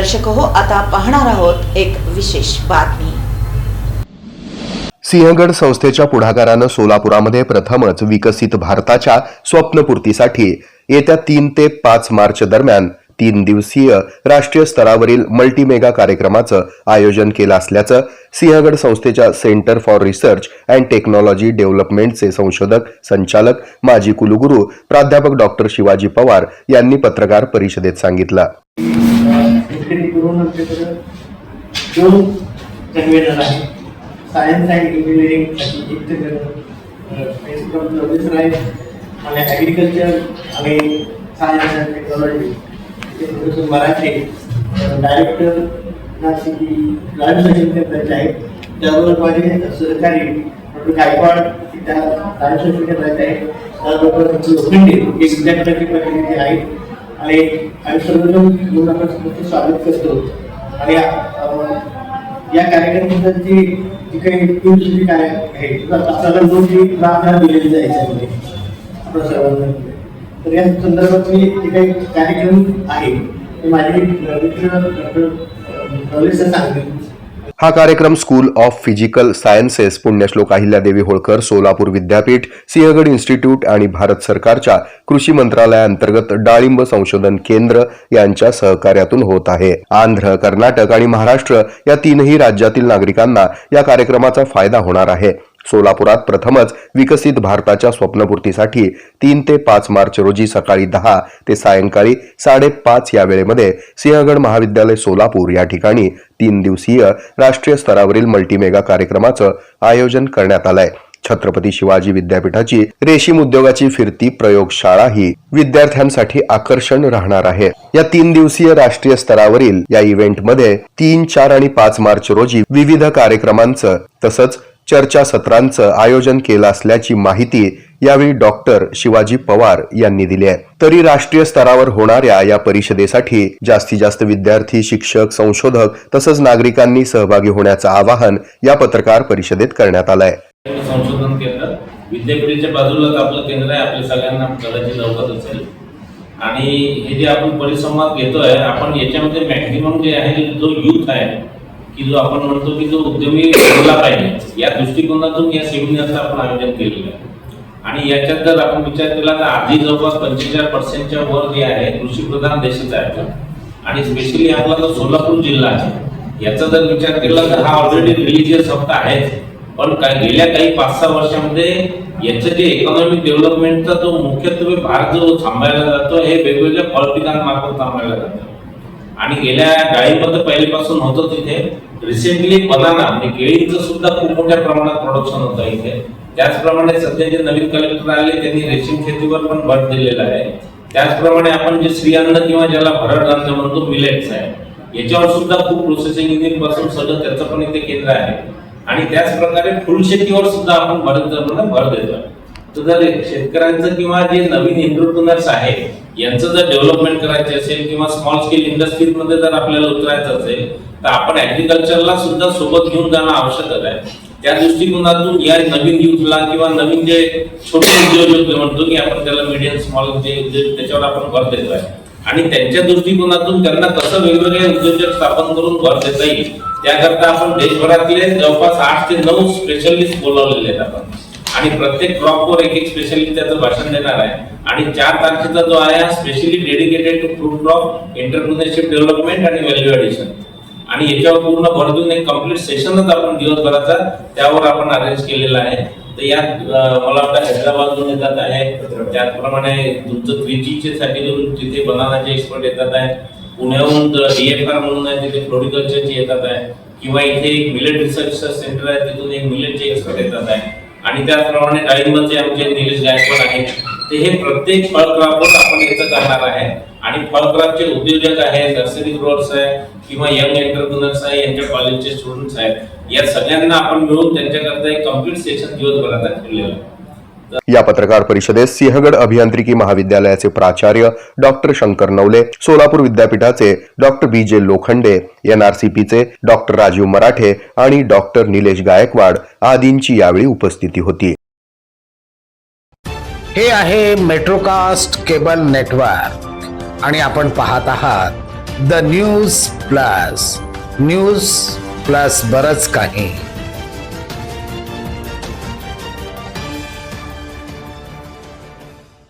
दर्शक हो आता पाहणार आहोत एक विशेष बातमी. सिंहगड संस्थेच्या पुढाकारानं सोलापुरामध्ये प्रथमच विकसित भारताच्या स्वप्नपूर्तीसाठी येत्या तीन ते पाच मार्च दरम्यान तीन दिवसीय राष्ट्रीय स्तरावरील मल्टीमेगा कार्यक्रमाचं आयोजन केलं असल्याचं सिंहगड संस्थेच्या centre for research and technology डेव्हलपमेंटचे संशोधक संचालक माजी कुलगुरू प्राध्यापक डॉक्टर शिवाजी पवार यांनी पत्रकार परिषदेत सांगितलं. सायन्स अँड इंजिनिअरिंगसाठी एक आणि ॲग्रिकल्चर आणि science and technology Marathe director नाशिकी राजशासन केंद्राचे आहेत. त्याबरोबर माझे सहकारी डॉक्टर गायकवाड त्या राजशासन केंद्राचे आहेत. त्याबरोबर लोखंडे हे विद्यापीठाचे प्रतिनिधी आहेत. आणि आम्ही सर्वजण आपण स्वागत करतो. आणि या कार्यक्रमाची जी काही टीम जी काय आहे आपल्याला दोन दिलेली जायची आपल्या सर्वांना तर या संदर्भात मी जे काही कार्यक्रम आहे ते माझे मित्र डॉक्टर सांगतील. हा कार्यक्रम school of physical sciences Punyashlok Ahilyadevi Holkar Solapur विद्यापीठ सिंहगड इन्स्टिट्यूट आणि भारत सरकारच्या कृषी मंत्रालयाअंतर्गत डाळिंब संशोधन केंद्र यांच्या सहकार्यातून होत आहे. आंध्र कर्नाटक आणि महाराष्ट्र या तीनही राज्यातील नागरिकांना या कार्यक्रमाचा फायदा होणार आहे. सोलापुरात प्रथमच विकसित भारताच्या स्वप्नपूर्तीसाठी तीन ते पाच मार्च रोजी सकाळी दहा ते सायंकाळी साडेपाच या वेळेमध्ये सिंहगड महाविद्यालय सोलापूर या ठिकाणी तीन दिवसीय राष्ट्रीय स्तरावरील मल्टीमेगा कार्यक्रमाचं आयोजन करण्यात आलंय. छत्रपती शिवाजी विद्यापीठाची रेशीम उद्योगाची फिरती प्रयोगशाळा ही विद्यार्थ्यांसाठी आकर्षण राहणार आहे. या तीन दिवसीय राष्ट्रीय स्तरावरील या इव्हेंटमध्ये तीन चार आणि पाच मार्च रोजी विविध कार्यक्रमांचं तसंच चर्चासत्रांचं आयोजन केलं असल्याची माहिती यावेळी डॉक्टर शिवाजी पवार यांनी दिली आहे. तरी राष्ट्रीय स्तरावर होणाऱ्या या परिषदेसाठी जास्तीत जास्त विद्यार्थी शिक्षक संशोधक तसंच नागरिकांनी सहभागी होण्याचं आवाहन या पत्रकार परिषदेत करण्यात आलंय संशोधन केंद्र विद्यापीठाच्या बाजूला आपलं केंद्र आहे आपल्या सगळ्यांना कदाचित लवकर असेल. आणि हे जे आपण परिसंवाद घेतोय आपण याच्यामध्ये मॅक्झिमम जे आहे जो यूथ आहे की जो आपण म्हणतो की जो उद्यमी बनला पाहिजे या दृष्टिकोनातून या सेमिनारचं आपण आयोजन केलेलं आहे. आणि याच्यात जर आपण विचार केला तर आधी जवळपास पंचेचाळीस पर्सेंटच्या वर जे आहे कृषी प्रधान देशाचा आहे आणि स्पेशली आपला जो सोलापूर जिल्हा आहे याचा जर विचार केला तर हा ऑलरेडी रिलिजियस हप्ता आहेच. पण काय गेल्या काही पाच सहा वर्षामध्ये याचं जे इकॉनॉमिक डेव्हलपमेंटचा जो मुख्यत्वे भाग जो थांबायला जातो हे वेगवेगळ्या पॉलिटिकांमार्फत थांबायला जातो. आणि गेल्या डाळीमध्ये पहिल्यापासून होतं तिथे. रिसेंटली बनाना म्हणजे केळीचं सुद्धा खूप मोठ्या प्रमाणात प्रोडक्शन होतं इथे. त्याचप्रमाणे सध्या जे नवीन कलेक्टर आले त्यांनी रेशीम शेतीवर पण भर दिलेला आहे. त्याचप्रमाणे आपण जे श्री अन्न किंवा ज्याला भरड अन्न म्हणतो मिलेट्स आहे याच्यावर सुद्धा खूप प्रोसेसिंग इंजिनपासून पासून सगळं त्याचं पण इथे केंद्र आहे. आणि त्याच प्रकारे फुलशेतीवर सुद्धा आपण भरत भर देतो जर शेतकऱ्यांचं किंवा जे नवीन एंटरप्रिनर्स आहे यांचं जर डेव्हलपमेंट करायचे असेल किंवा स्मॉल स्केल इंडस्ट्रीजमध्ये जर आपल्याला उतरायचं असेल तर आपण ऍग्रिकल्चरला सुद्धा सोबत घेऊन जाणं आवश्यक आहे. त्या दृष्टिकोनातून या नवीन युथला किंवा नवीन जे छोटे उद्योजक म्हणतो की आपण त्याला मीडियम स्मॉल जे उद्योग त्याच्यावर आपण भर आहे. आणि त्यांच्या दृष्टिकोनातून त्यांना कसं वेगवेगळे उद्योजक स्थापन करून भर देता येईल त्याकरता आपण देशभरातले जवळपास आठ ते नऊ स्पेशलिस्ट बोलावलेले आहेत आपण. आणि प्रत्येक क्रॉपवर एक एक स्पेशली त्याचं भाषण देणार आहे. आणि चार तारखेचा जो आहे हा specially dedicated to fruit crop entrepreneurship development आणि व्हॅल्यू ॲडिशन आणि याच्यावर पूर्ण भरतून एक कंप्लीट सेशनच आपण दिवसभराचा त्यावर आपण अरेंज केलेला आहे. तर यात मला वाटतं हैदराबादहून येतात आहे. त्याचप्रमाणे तुमचं थ्री साठी जो तिथे बनानाचे एक्सपर्ट येतात आहे. पुण्याहून डीएफआर म्हणून आहे तिथे फ्लोरिकल्चरचे येतात आहे. किंवा इथे एक मिलेट रिसर्च सेंटर आहे तिथून एक मिलेटचे एक्सपर्ट येतात आहे. आणि त्याचप्रमाणे डाळिंबाचे आमचे निलेश गायकवाड आहेत. ते हे प्रत्येक फळक्रापवर आपण याचं करणार आहे. आणि फळक्रापचे उद्योजक आहेत नर्सरी ग्रोअर्स आहे किंवा यंग एंटरप्रिनर्स आहे यांच्या कॉलेजचे स्टुडंट्स आहेत. या सगळ्यांना आपण मिळून त्यांच्याकरता एक कंप्लीट सेशन दिवसभरात ठेवलेलं आहे. या पत्रकार परिषदेत सिंहगड अभियांत्रिकी महाविद्यालयाचे प्राचार्य डॉक्टर शंकर नवले सोलापूर विद्यापीठाचे डॉक्टर बी जे लोखंडे एनआरसीपीचे डॉक्टर राजीव मराठे आणि डॉक्टर निलेश गायकवाड आदींची यावेळी उपस्थिती होती. हे आहे मेट्रोकास्ट केबल नेटवर्क आणि आपण पाहत आहात the news plus. News plus बरच काही.